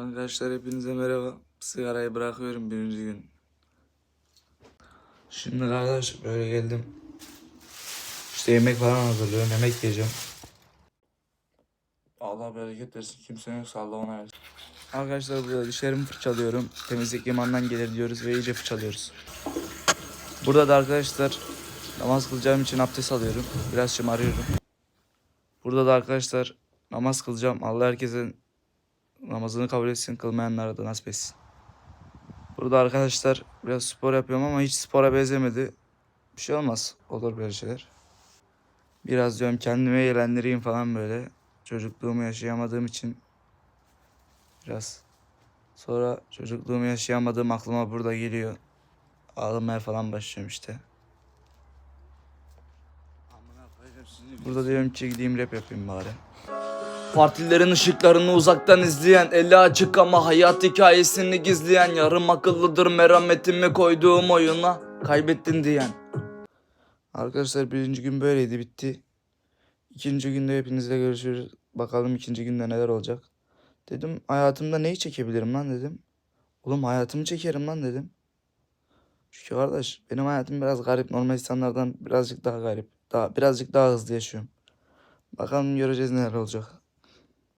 Arkadaşlar hepinize merhaba. Sigarayı bırakıyorum birinci gün. Şimdi kardeş böyle geldim. İşte yemek falan hazırlıyorum. Yemek yiyeceğim. Allah bereket versin. Kimse yoksa Allah ona versin. Arkadaşlar burada dişlerimi fırçalıyorum. Temizlik imandan gelir diyoruz ve iyice fırçalıyoruz. Burada da arkadaşlar namaz kılacağım için abdest alıyorum. Biraz şımarıyorum. Burada da arkadaşlar namaz kılacağım. Allah herkesin namazını kabul etsin, kılmayanlara da nasip etsin. Burada arkadaşlar biraz spor yapıyorum ama hiç spora benzemedi. Bir şey olmaz. Olur böyle şeyler. Biraz diyorum kendime eğlendireyim falan böyle. Çocukluğumu yaşayamadığım için biraz. Sonra çocukluğumu yaşayamadığım aklıma burada geliyor. Ağlamaya falan başlıyorum işte. Burada diyorum ki gideyim rap yapayım bari. Partilerin ışıklarını uzaktan izleyen Eli açık ama hayat hikayesini gizleyen Yarım akıllıdır merhametimi koyduğum oyuna Kaybettin diyen. Arkadaşlar birinci gün böyleydi bitti. İkinci günde hepinizle görüşürüz. Bakalım ikinci günde neler olacak. Dedim hayatımda neyi çekebilirim lan dedim. Oğlum hayatımı çekerim lan dedim. Çünkü kardeş benim hayatım biraz garip. Normal insanlardan birazcık daha garip. Daha, Birazcık daha hızlı yaşıyorum. Bakalım göreceğiz neler olacak